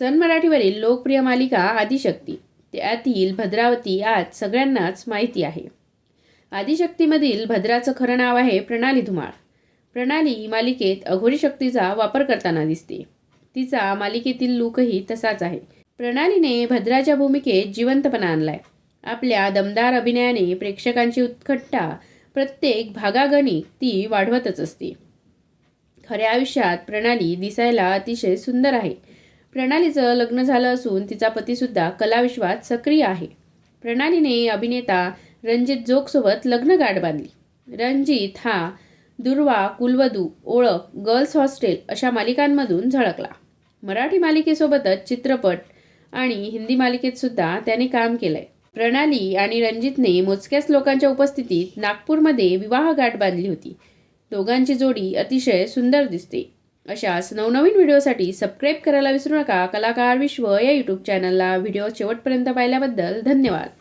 सन मराठीवरील लोकप्रिय मालिका आदिशक्ती. त्यातील भद्रावती आज सगळ्यांनाच माहिती आहे. आदिशक्तीमधील भद्राचं खरं नाव आहे प्रणाली धुमाळ. प्रणाली मालिकेत अघोरी शक्तीचा वापर करताना दिसते. तिचा मालिकेतील लूकही तसाच आहे. प्रणालीने भद्राच्या भूमिकेत जिवंतपणा आणलाय. आपल्या दमदार अभिनयाने प्रेक्षकांची उत्कटता प्रत्येक भागागणिक ती वाढवतच असते. खऱ्या आयुष्यात प्रणाली दिसायला अतिशय सुंदर आहे. प्रणालीचं लग्न झालं असून तिचा पतीसुद्धा कलाविश्वात सक्रिय आहे. प्रणालीने अभिनेता रणजित जोगसोबत लग्न गाठ बांधली. रणजित हा दुर्वा कुलवधू ओळख गर्ल्स हॉस्टेल अशा मालिकांमधून झळकला. मराठी मालिकेसोबतच चित्रपट आणि हिंदी मालिकेतसुद्धा त्याने काम केलंय. प्रणाली आणि रणजितने मोजक्याच लोकांच्या उपस्थितीत नागपूरमध्ये विवाह गाठ बांधली होती. दोघांची जोडी अतिशय सुंदर दिसते. अशाच नवनवीन व्हिडिओसाठी सबस्क्राईब करायला विसरू नका. कलाकार विश्व या यूट्यूब चॅनलला व्हिडिओ शेवटपर्यंत पाहिल्याबद्दल धन्यवाद.